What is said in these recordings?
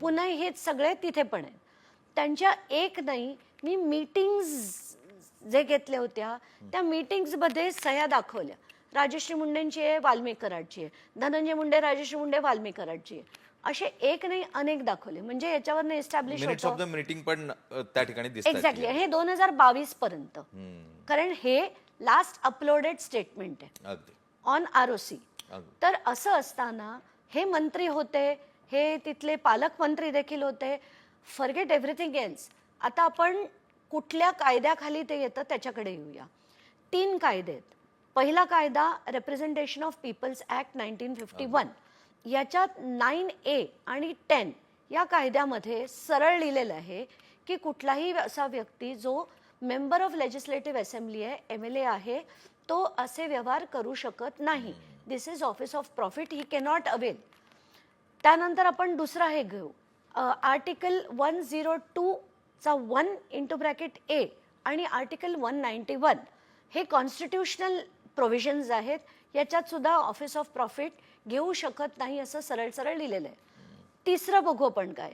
पुणे हे सगळे तिथे पण आहेत. त्यांच्या एक नाही मी मीटिंग्स जे घेतल्या होत्या त्या मीटिंग्समध्ये सह्या दाखवल्या. राजश्री मुंडेंची आहे वाल्मिक कराडची आहे. धनंजय मुंडे राजश्री मुंडे वाल्मिक कराडची आहे. असे एक नाही अनेक दाखवले. म्हणजे याच्यावरनं एस्टॅब्लिश होतं. मीटिंग पण त्या ठिकाणी एक्झॅक्टली हे दोन हजार बावीस पर्यंत. कारण हे लास्ट अपलोडेड स्टेटमेंट आहे. ऑन आर ओ सी तर असं असताना हे मंत्री होते हे तिथले पालकमंत्री देखील होते. फर्गेट एव्हरीथिंग एल्स आता आपण कुठल्या कायद्याखाली ते येतं त्याच्याकडे येऊया. तीन कायदे आहेत. पहिला कायदा representation of peoples act nineteen fifty one याच्यात नाईन ए आणि टेन या कायद्यामध्ये सरळ लिहिलेलं आहे की कुठलाही असा व्यक्ती जो मेंबर ऑफ लेजिस्लेटिव्ह असेंब्ली आहे एम एल ए आहे तो असे व्यवहार करू शकत नाही. This is office of profit he cannot avail त्यानंतर आपण दुसरा हे घेऊ. आर्टिकल वन झिरो टूचा वन इंटू ब्रॅकेट ए आणि आर्टिकल वन नाईन्टी वन हे कॉन्स्टिट्युशनल प्रोव्हिजन्स आहेत. याच्यात सुद्धा ऑफिस ऑफ प्रॉफिट घेऊ शकत नाही असं सरळ सरळ लिहिलेलं आहे. तिसरं बघू आपण काय.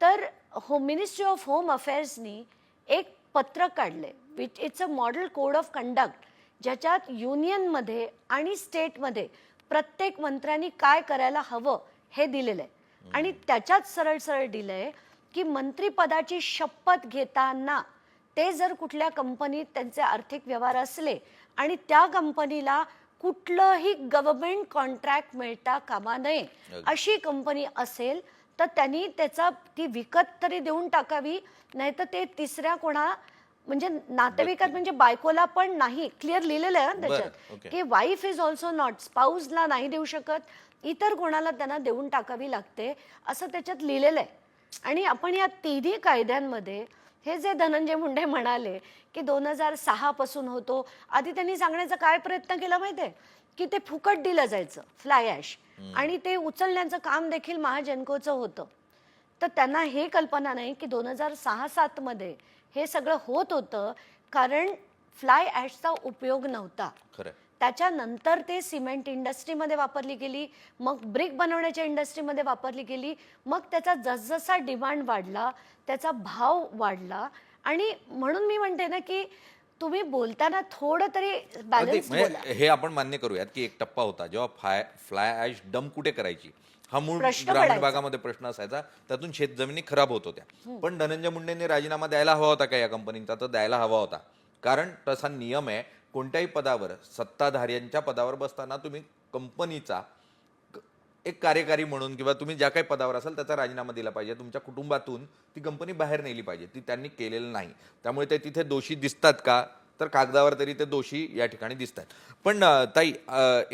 तर हो मिनिस्ट्री ऑफ होम अफेअर्सनी एक पत्रक काढले which it's a model code of conduct ज्याच्यात युनियनमध्ये आणि स्टेटमध्ये प्रत्येक मंत्र्यांनी काय करायला हवं हे दिलेलं आहे. आणि त्याच्यात सरळ सरळ दिलं आहे की मंत्रिपदाची शपथ घेताना ते जर कुठल्या कंपनीत त्यांचे आर्थिक व्यवहार असले आणि त्या कंपनीला कुठलंही गव्हर्नमेंट कॉन्ट्रॅक्ट मिळता कामा नये अशी कंपनी असेल तर त्यांनी त्याचा ती विकत तरी देऊन टाकावी नाहीतर ते तिसऱ्या कोणा म्हणजे नातेवाईकात म्हणजे बायकोला पण नाही क्लिअर लिहिलेलं आहे ना त्याच्यात. की वाईफ इज ऑल्सो नॉट स्पाऊसला नाही देऊ शकत इतर कोणाला त्यांना देऊन टाकावी लागते असं त्याच्यात लिहिलेलं आहे. आणि आपण या तिन्ही कायद्यांमध्ये हे जे धनंजय मुंडे म्हणाले की दोन हजार सहा पासून होतो आधी त्यांनी सांगण्याचा काय प्रयत्न केला माहितीये की ते फुकट दिलं जायचं फ्लाय ॲश आणि ते उचलण्याचं काम देखील महाजनकोचं होतं. तर त्यांना हे कल्पना नाही की दोन हजार सहा सातमध्ये हे सगळं होत होतं कारण फ्लाय ॲशचा उपयोग नव्हता. त्याच्यानंतर ते सिमेंट इंडस्ट्रीमध्ये वापरली गेली मग ब्रिक बनवण्याच्या इंडस्ट्रीमध्ये वापरली गेली मग त्याचा जसजसा डिमांड वाढला त्याचा भाव वाढला. आणि म्हणून मी म्हणते ना की तुम्ही बोलताना थोडं तरी बॅलन्स म्हणजे हे आपण मान्य करूयात की एक टप्पा होता जेव्हा फ्लाय फ्लाय ॲश डम कुठे करायची? हा मूळ प्रश्न ग्रामीण पडायचा. भागामध्ये प्रश्न असायचा. त्यातून शेत जमिनी खराब होत होत्या. पण धनंजय मुंडेंनी राजीनामा द्यायला हवा होता का या कंपनीचा तर द्यायला हवा होता. कारण तसा नियम आहे कोणत्याही पदावर सत्ताधाऱ्यांच्या पदावर बसताना तुम्ही कंपनीचा एक कार्यकारी म्हणून किंवा तुम्ही ज्या काही पदावर असाल त्याचा राजीनामा दिला पाहिजे. तुमच्या कुटुंबातून ती कंपनी बाहेर नेली पाहिजे. ती त्यांनी केलेलं नाही. त्यामुळे ते तिथे दोषी दिसतात का? तर कागदावर तरी ते दोषी या ठिकाणी दिसतात. पण ताई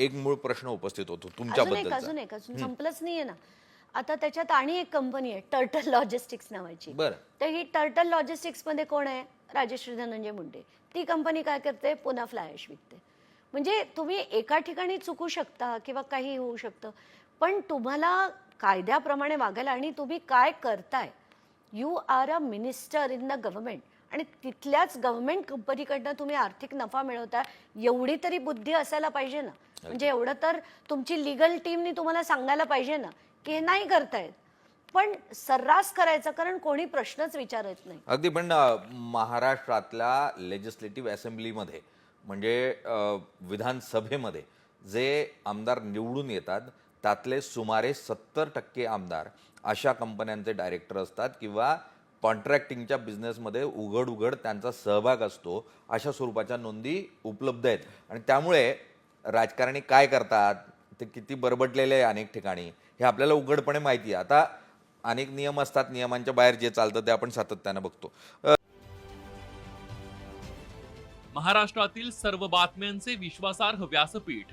एक मूळ प्रश्न उपस्थित होतो तुमच्याबद्दलचा. अजून एक अजून संपलंच नाहीये ना. आता त्याच्यात आणि एक कंपनी आहे टर्टल लॉजिस्टिक्स नावाची. बरं. तर ही टर्टल लॉजिस्टिक्समध्ये कोण आहे? राजश्री धनंजय मुंडे. ती कंपनी काय करते? पुन्हा फ्लायश विकते. म्हणजे तुम्ही एका ठिकाणी चुकू शकता किंवा काही होऊ शकतं. पण तुम्हाला कायद्याप्रमाणे वागायला आणि तुम्ही काय करताय you are a minister in the government आणि तिथल्याच गव्हर्नमेंट कंपनीकडनं तुम्ही आर्थिक नफा मिळवता एवढी तरी बुद्धी असायला पाहिजे ना. म्हणजे एवढं तर तुमची लिगल टीमनी तुम्हाला सांगायला पाहिजे ना की हे नाही करतायत. पण सर्रास करायचं कारण कोणी प्रश्नच विचारत नाही. अगदी पण महाराष्ट्रातल्या लेजिस्लेटिव्ह असेंब्लीमध्ये म्हणजे विधानसभेमध्ये जे आमदार निवडून येतात त्यातले सुमारे सत्तर टक्के आमदार अशा कंपन्यांचे डायरेक्टर असतात किंवा कॉन्ट्रॅक्टिंगच्या बिझनेसमध्ये उघड उघड त्यांचा सहभाग असतो अशा स्वरूपाच्या नोंदी उपलब्ध आहेत. आणि त्यामुळे राजकारणी काय करतात ते किती बरबटलेले आहे अनेक ठिकाणी हे आपल्याला उघडपणे माहिती आहे. आता अनेक नियम असतात नियमांच्या बाहेर जे चालतं ते आपण सातत्यानं बघतो. महाराष्ट्रातील सर्व बातम्यांचे विश्वासार्ह व्यासपीठ